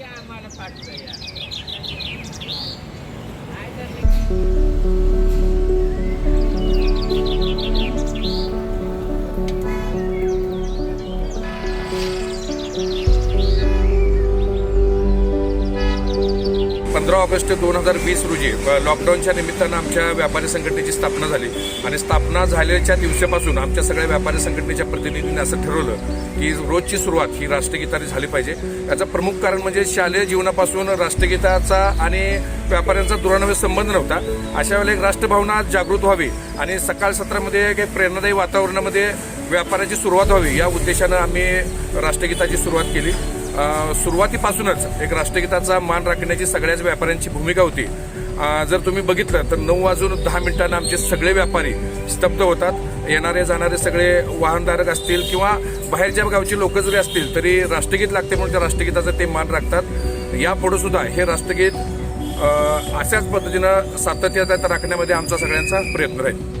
आम्हाला पाठवूया. पंधरा ऑगस्ट दोन हजार वीस रोजी लॉकडाऊनच्या निमित्तानं आमच्या व्यापारी संघटनेची स्थापना झाली. आणि स्थापना झाल्याच्या दिवसापासून आमच्या सगळ्या व्यापारी संघटनेच्या प्रतिनिधींनी असं ठरवलं की रोजची सुरुवात ही राष्ट्रगीताने झाली पाहिजे. याचं प्रमुख कारण म्हणजे शालेय जीवनापासून राष्ट्रगीताचा आणि व्यापाऱ्यांचा दुरानवे संबंध नव्हता. अशा वेळेला एक राष्ट्रभावना जागृत व्हावी आणि सकाळ सत्रामध्ये काही प्रेरणादायी वातावरणामध्ये व्यापाराची सुरुवात व्हावी या उद्देशानं आम्ही राष्ट्रगीताची सुरुवात केली. सुरुवातीपासूनच एक राष्ट्रगीताचा मान राखण्याची सगळ्याच व्यापाऱ्यांची भूमिका होती. जर तुम्ही बघितलं तर नऊ वाजून दहा मिनिटांना आमचे सगळे व्यापारी स्तब्ध होतात. येणारे जाणारे सगळे वाहनधारक असतील किंवा बाहेरच्या गावची लोक जरी असतील तरी राष्ट्रगीत लागते म्हणून त्या राष्ट्रगीताचं ते मान राखतात. यापुढे सुद्धा हे राष्ट्रगीत अशाच पद्धतीनं सातत्यात राखण्यामध्ये आमचा सगळ्यांचा प्रयत्न राहील.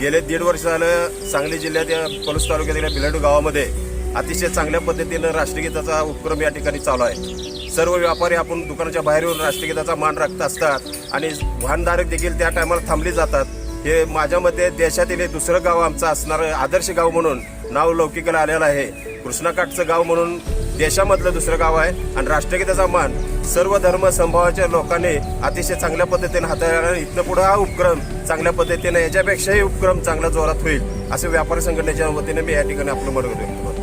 गेले दीड वर्ष झालं सांगली जिल्ह्यात या पलूस तालुक्यातील बिलाडू गावामध्ये अतिशय चांगल्या पद्धतीनं राष्ट्रगीताचा उपक्रम या ठिकाणी चालू आहे. सर्व व्यापारी आपण दुकानाच्या बाहेर येऊन राष्ट्रगीताचा मान राखत असतात आणि वाहनधारक देखील त्या टायमाला थांबले जातात. हे माझ्या मते देशातील हे दुसरं गाव आमचं असणारं आदर्श गाव म्हणून नाव लौकिकाला आलेलं आहे. कृष्णाकाठचं गाव म्हणून देशामधलं दुसरं गाव आहे आणि राष्ट्रगीताचा मान सर्व धर्म संभावाच्या लोकांनी अतिशय चांगल्या पद्धतीने हाताळला इथनं पुढे हा उपक्रम चांगल्या पद्धतीने याच्यापेक्षाही उपक्रम चांगला जोरात होईल असे व्यापारी संघटनेच्या वतीने मी या ठिकाणी आपलं मत करतो.